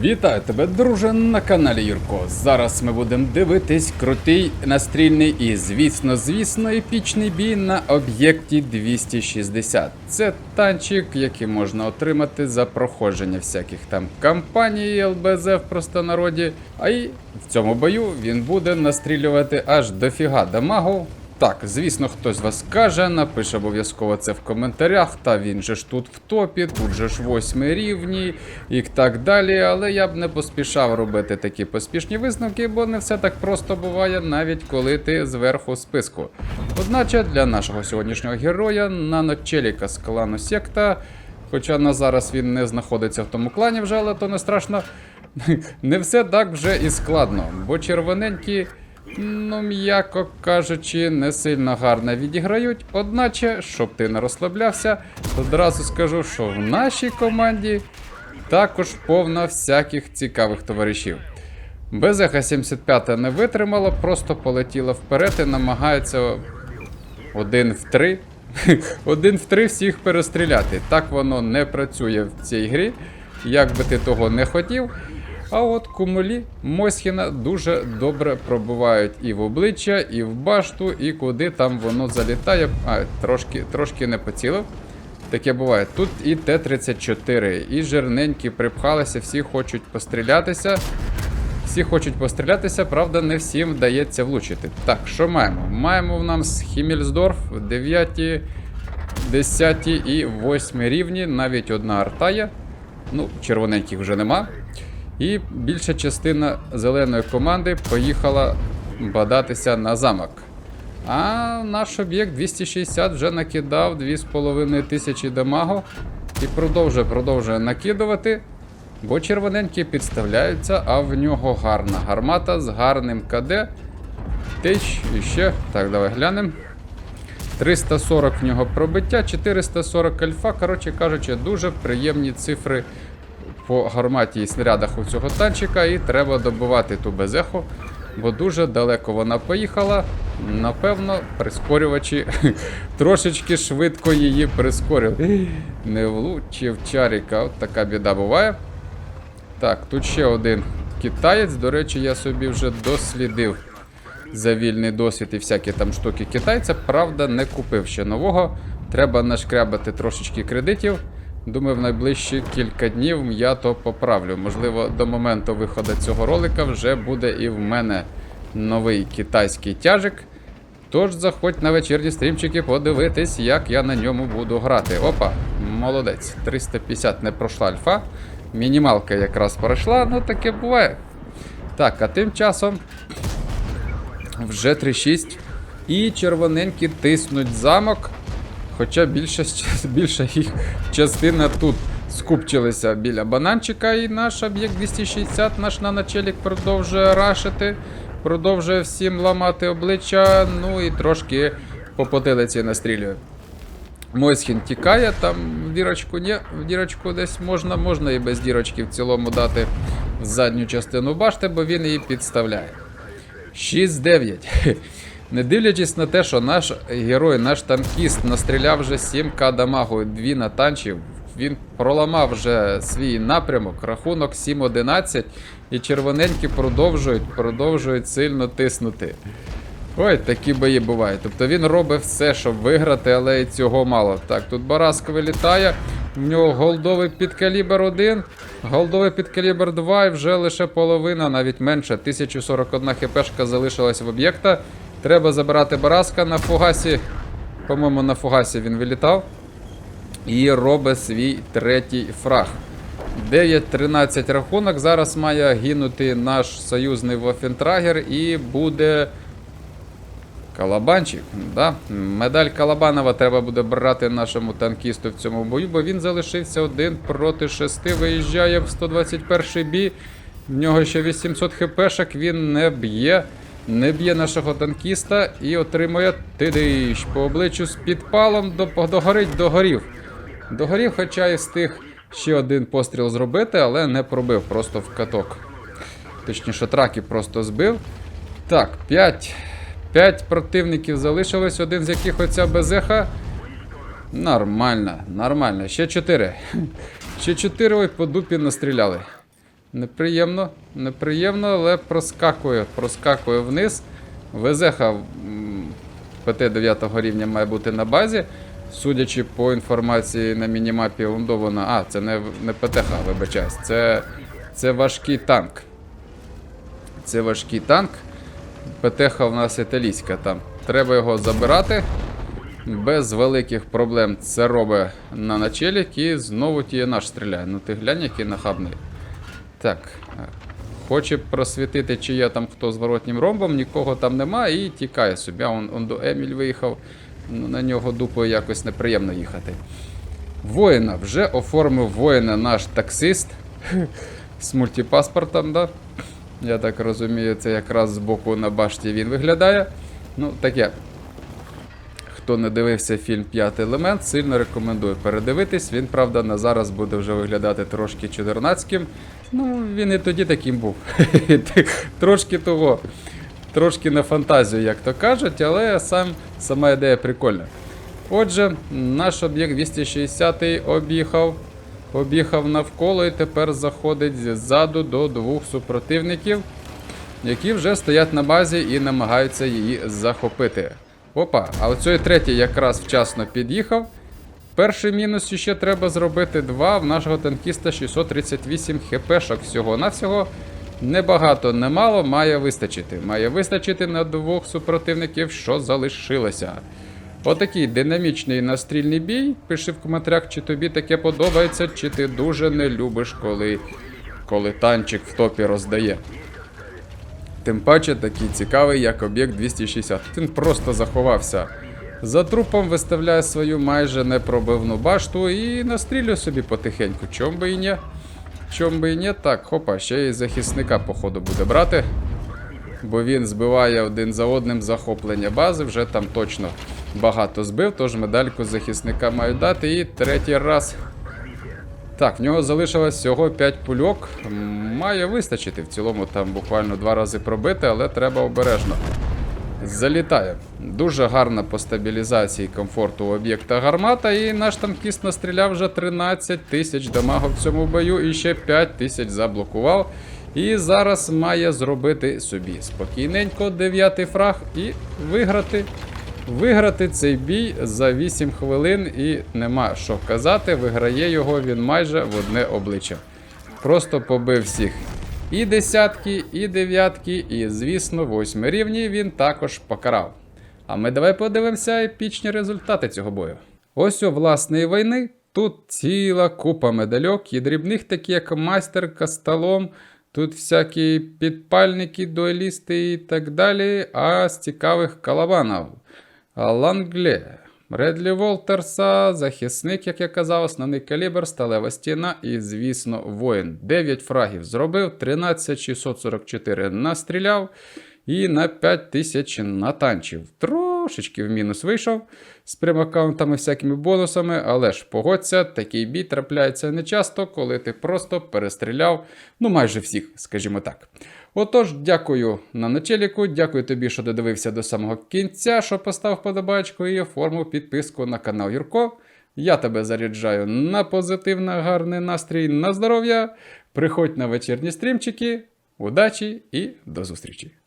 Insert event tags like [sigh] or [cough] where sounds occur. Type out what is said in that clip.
Вітаю тебе, друже, на каналі Юрко. Зараз ми будемо дивитись крутий настрільний і, звісно, звісно, епічний бій на об'єкті 260. Це танчик, який можна отримати за проходження всяких там кампаній ЛБЗ в простонароді. А й в цьому бою він буде настрілювати аж дофіга дамагу. Так, звісно, хтось вас каже, напише обов'язково це в коментарях, та він же ж тут в топі, тут же ж восьми рівні і так далі. Але я б не поспішав робити такі поспішні висновки, бо не все так просто буває, навіть коли ти зверху списку. Одначе для нашого сьогоднішнього героя наночеліка з клану Секта, хоча на зараз він не знаходиться в тому клані вже, але то не страшно. [laughs] Не все так вже і складно, бо червоненькі. Ну, м'яко кажучи, не сильно гарно відіграють. Одначе, щоб ти не розслаблявся, одразу скажу, що в нашій команді також повно всяких цікавих товаришів. Безеха 75 не витримала, просто полетіла вперед і намагається один в три. [laughs] Один в три всіх перестріляти. Так воно не працює в цій грі, як би ти того не хотів. А от кумулі Мосхіна дуже добре пробувають і в обличчя, і в башту, і куди там воно залітає. А, трошки, трошки не поцілив. Таке буває. Тут і Т-34, і жирненькі припхалися, всі хочуть пострілятися. Всі хочуть пострілятися, правда, не всім вдається влучити. Так, що маємо? Маємо в нас Хіммельсдорф, 9, 10 і 8 рівні, навіть одна арта є. Ну, червоненьких вже нема. І більша частина зеленої команди поїхала бадатися на замок. А наш об'єкт 260 вже накидав 2,5 тисячі дамагу і продовжує продовжує накидувати. Бо червоненькі підставляються, а в нього гарна гармата з гарним КД. Тич і ще. Так, давай глянемо. 340 в нього пробиття, 440 альфа. Коротше кажучи, дуже приємні цифри по гарматі і снарядах у цього танчика. І треба добивати ту безеху, бо дуже далеко вона поїхала. Напевно, прискорювачі [laughs] трошечки швидко її прискорили. Не влучив чаріка, от така біда буває. Так, тут ще один китаєць. До речі, я собі вже дослідив за вільний досвід і всякі там штуки китайця. Правда, не купив ще нового. Треба нашкрябати трошечки кредитів. Думаю, в найближчі кілька днів я то поправлю. Можливо, до моменту виходу цього ролика вже буде і в мене новий китайський тяжик. Тож заходь на вечірні стрімчики подивитись, як я на ньому буду грати. Опа, молодець. 350 не пройшла альфа. Мінімалка якраз пройшла, ну таке буває. Так, а тим часом вже 3-6. І червоненькі тиснуть замок. Хоча більша, [laughs] більша їх частина тут скупчилися біля бананчика, і наш об'єкт 260, наш наначелік продовжує рашити, продовжує всім ламати обличчя, ну і трошки по потилиці настрілює. Мойсхін тікає, там в дірочку ні, в дірочку десь можна, можна і без дірочки в цілому дати в задню частину башти, бо він її підставляє. 6-9. Не дивлячись на те, що наш герой, наш танкіст настріляв вже 7к дамагу, дві натанчів, він проламав вже свій напрямок, рахунок 7-11, і червоненькі продовжують, продовжують сильно тиснути. Ой, такі бої бувають. Тобто він робить все, щоб виграти, але і цього мало. Так, тут Бараск вилітає. В нього голдовий підкалібр 1, голдовий підкалібр 2 і вже лише половина, навіть менше. 1041 хпшка залишилась в об'єкта. Треба забирати Бараска на фугасі. По-моєму, на фугасі він вилітав. І робить свій третій фраг. 9-13 рахунок. Зараз має гинути наш союзний Вофентрагер і буде. Калабанчик, да? Медаль Калабанова треба буде брати нашому танкісту в цьому бою, бо він залишився один проти шести. Виїжджає в 121 бій. В нього ще 800 хпшок, він не б'є. Не б'є нашого танкіста і отримує тидиш по обличчю з підпалом до, догорить догорів. Догорів, хоча і встиг ще один постріл зробити, але не пробив, просто в каток. Точніше, траки просто збив. Так, 5. 5 противників залишилось, один з яких оця безеха. Нормально, нормально. Ще 4. Ще 4 ой по дупі настріляли. Неприємно, неприємно, але проскакує, проскакує вниз. М, ПТ 9 рівня має бути на базі. Судячи по інформації на мінімапі, ондо вона. А, це не, не ПТХ, вибачаюсь. Це, це важкий танк. Це важкий танк. ПТХ в нас італійська там. Треба його забирати. Без великих проблем це робить на начелік і знову тіє наш стріляє. Ну ти глянь, який нахабний. Так. Хоче просвітити, чи є там хто з воротнім ромбом, нікого там нема і тікає собі. Он, он до Еміль виїхав. Ну, на нього дупою якось неприємно їхати. Воїна, вже оформив воїна наш таксист [laughs] з мультипаспортом, да? Я так розумію, це якраз збоку на башті він виглядає. Ну, таке. Хто не дивився фільм П'ятий елемент, сильно рекомендую передивитись. Він, правда, на зараз буде вже виглядати трошки чудернацьким. Ну, він і тоді таким був. [laughs] Трошки того. Трошки на фантазію, як то кажуть, але сам, сама ідея прикольна. Отже, наш об'єкт 260 об'їхав, об'їхав навколо і тепер заходить ззаду до двох супротивників, які вже стоять на базі і намагаються її захопити. Опа, а оцей третій якраз вчасно під'їхав. Перший мінус ще треба зробити два. В нашого танкіста 638 хпшок всього-навсього. Небагато, немало, має вистачити. Має вистачити на двох супротивників, що залишилося. Отакий динамічний настрільний бій. Пиши в коментарях, чи тобі таке подобається, чи ти дуже не любиш, коли, коли танчик в топі роздає. Тим паче такий цікавий, як об'єкт 260. Він просто заховався. За трупом виставляє свою майже непробивну башту і настрілює собі потихеньку. Чом би і ні? Чом би і ні? Так, хопа, ще й захисника, походу, буде брати. Бо він збиває один за одним захоплення бази, вже там точно багато збив, тож медальку захисника мають дати. І третій раз. Так, в нього залишилось всього 5 пульок. Має вистачити. В цілому там буквально два рази пробити, але треба обережно. Залітає. Дуже гарна по стабілізації комфорту об'єкта гармата, і наш танкіст настріляв вже 13 тисяч дамагу в цьому бою і ще 5 тисяч заблокував. І зараз має зробити собі спокійненько дев'ятий фраг і виграти. Виграти цей бій за 8 хвилин і нема що казати. Виграє його він майже в одне обличчя. Просто побив всіх. І десятки, і дев'ятки, і, звісно, восьми рівні він також покарав. А ми давай подивимося епічні результати цього бою. Ось у власної війни тут ціла купа медальок і дрібних, такі як майстер, касталом, тут всякі підпальники, дуелісти і так далі, а з цікавих калаванів. Лангле, Редлі Волтерса, захисник, як я казав, основний калібр, сталева стіна і, звісно, воїн. 9 фрагів зробив, 13644 настріляв і на 5000 натанчив. Трошечки в мінус вийшов з прем-аккаунтами, всякими бонусами, але ж погодься, такий бій трапляється нечасто, коли ти просто перестріляв, ну майже всіх, скажімо так. Отож, дякую на начеліку, дякую тобі, що додивився до самого кінця, що постав подобачку і оформив підписку на канал Юрко. Я тебе заряджаю на позитив, на гарний настрій, на здоров'я. Приходь на вечірні стрімчики. Удачі і до зустрічі!